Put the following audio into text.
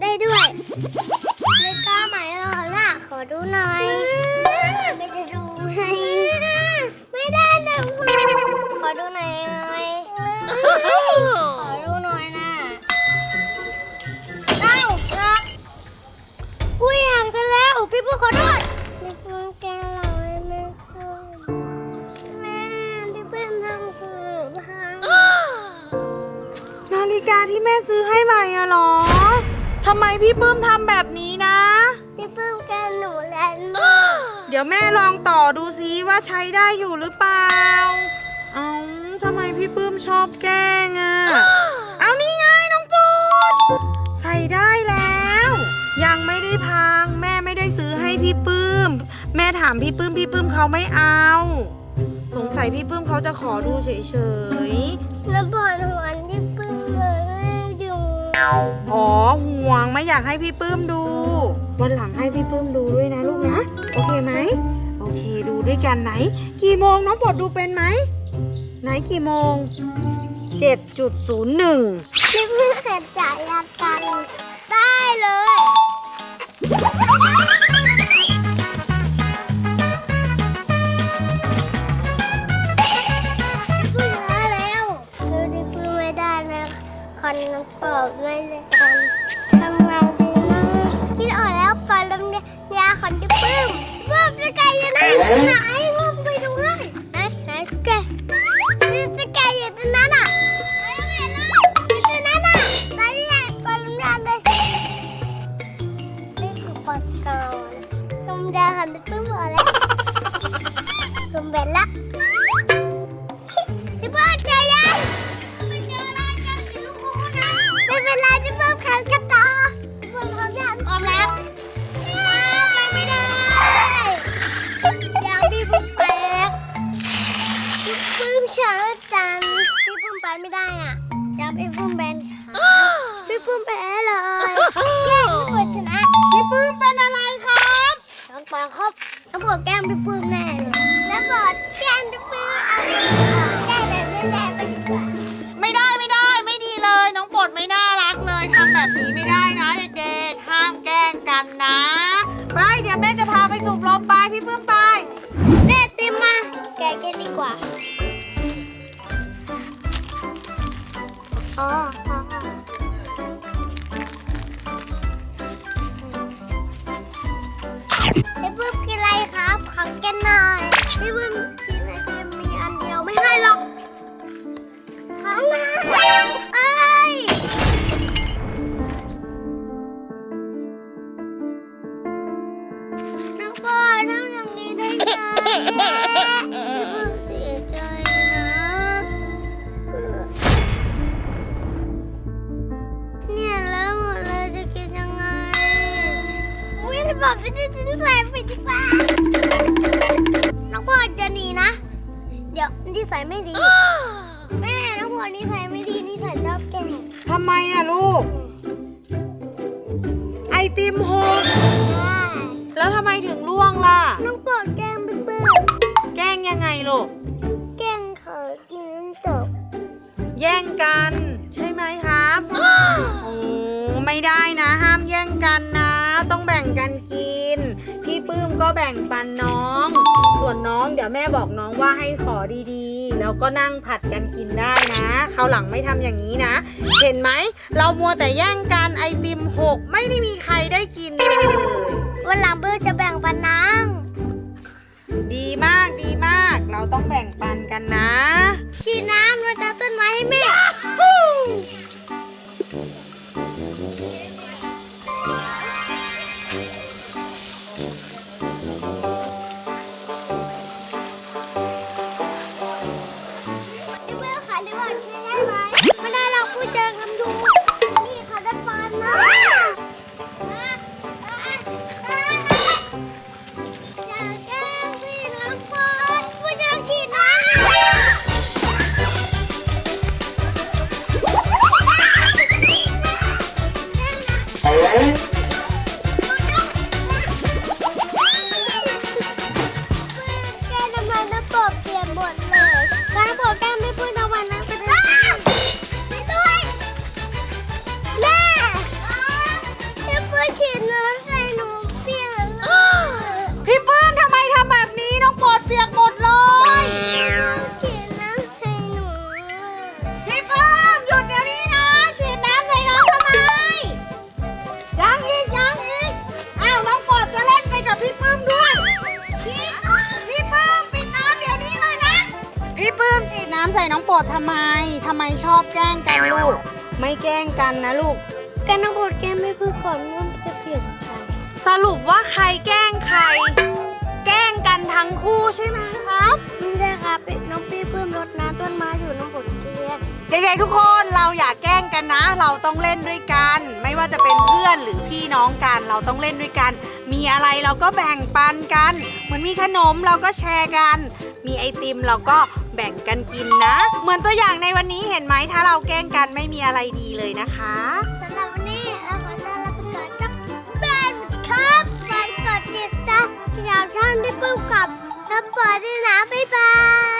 ได้ด้วยเลโก้หมาหรอล่ะขอดูหน่อยไม่จะดูให้ไม่ได้นะยขอดูหน่อยขอดูหน่อยนะเอ้าครับอุ้ยห่างซะแล้วพี่พูดขอโทษม่ควรแกเราไม่ควรแม่พี่เพื่อนทำคือพังนาฬิกาที่แม่ซื้อให้ใหม่อะหรอ ทำไมพี่ปื้มทำแบบนี้นะ พี่เพื่อนแกหนูแรงมากเดี๋ยวแม่ลองต่อดูซิว่าใช้ได้อยู่หรือเปล่า เอาทำไมพี่ปื้มชอบแกล้งอะเอานี่ไงน้องปูด ใส่ได้แล้ว ยังไม่ได้พัง แม่ไม่ได้ซื้อให้พี่ปื้ม แม่ถามพี่ปื้มพี่ปื้มเขาไม่เอา สงสัยพี่ปื้มเขาจะขอดูเฉยๆ แล้วบอลหัวที่ อ๋อห่วงไม่อยากให้พี่ปื้มดู วันหลังให้พี่ปื้มดูด้วยนะลูกนะ โอเคไหม โอเคดูด้วยกันไหน กี่โมงน้องปดดูเป็นไหม ไหนกี่โมง 7.01 พี่เพื่อนเสร็จจ่ายยากันได้เลย คอนเปิดไม่ได้กันทำไงดีนะคิดออกแล้วก่อนลำเนียยาคอนที่ปึ้มปึ้มจะไกลอยู่นะไหนปึ้มไปดูเลยไหนไหนแกจะแกอยู่ตรงนั้นอะไหนไม่เลยอยู่ตรงนั้นอะไหนเนี่ยก่อนลำยาเลยนี่คือปากกาลำยานคันที่ปึ้มมาแล้วลมเบ็ดละ ไปไม่ได้อะยังพี่ปื้มแบนขาพี่ปื้มแพ้เลยแย่พี่เบิร์ดชนะพี่ปื้มเป็นอะไรครับน้องปอครับน้องปอแกล้งพี่ปื้มแน่เลยแล้วบอดแกล้งพี่ปื้มเอาแกล้งแบบนี้แหละไปดีกว่าไม่ได้ไม่ได้ไม่ดีเลย น้องปลดไม่น่ารักเลยทำแบบนี้ไม่ได้นะเด็กๆห้ามแกล้งกันนะไปเดี๋ยวแม่จะพาไปสูบลมไปพี่ปื้มไปแม่ติมมาแกะกันดีกว่า อ๋อพี่ปื้มกินอะไรครับขอกินหน่อยพี่ปื้มกินไอติมมีอันเดียวไม่ให้หรอกขอมาเอ้ยน้องปอยทำอย่างนี้ได้ไง วิ่งบอกไปจะทิ้งแรงไปดีกว่าน้องปอยจะหนีนะ เดี๋ยวนิสัยไม่ดี แม่น้องปอยนิสัยไม่ดีนิสัยชอบแกล้งทำไมอะลูก ไอติมหกแล้วทำไมถึงล่วงล่ะ น้องปอยแกล้งเปื้อนแกล้งยังไงลูกๆแกล้งเขากินน้ำตกแย่งกัน ใช่ไหมครับ โอ้ไม่ได้นะ ห้ามแย่งกันนะต้องแบ่ง กันกิน พี่ปื้มก็แบ่งปันน้อง ส่วนน้องเดี๋ยวแม่บอกน้องว่าให้ขอดีๆ แล้วก็นั่งผัดกันกินได้นะคราวหลังไม่ทำอย่างนี้นะ เห็นไหม เรามัวแต่แย่งกันไอติมหกไม่ได้มีใครได้กินเลยวันหลังเบอร์จะแบ่งปันนางดีมากดีมาก เราต้องแบ่งปันกันนะฉีดน้ำำ ส่น้องโปรดทำไมทำไมชอบแกล้งกันลูก ไม่แกล้งกันนะลูกกันน้องโปรดแก้ไม่เพื่อก่อนว่ามันจะเปลี่ยนกันสรุปว่าใครแกล้งใคร แกล้งกันทั้งคู่ใช่ไหมครับ ไม่ใช่ครับเป็นน้องพี่เพิ่มรถน้ำต้นไม้อยู่น้องโปรดเกลียดเด็กๆทุกคนเราอย่าแกล้งกันนะ เราต้องเล่นด้วยกัน ไม่ว่าจะเป็นเพื่อนหรือพี่น้องกัน เราต้องเล่นด้วยกัน มีอะไรเราก็แบ่งปันกัน เหมือนมีขนมเราก็แชร์กัน มีไอติมเราก็ แบ่งกันกินนะ เหมือนตัวอย่างในวันนี้เห็นไหมถ้าเราแกล้งกันไม่มีอะไรดีเลยนะคะสำหรับวันนี้เราขอลาไปก่อนครับแบนครับไปกดติดตามชาวช่องได้ปุ๊บกับรับเปิดด้วยนะบ๊ายบาย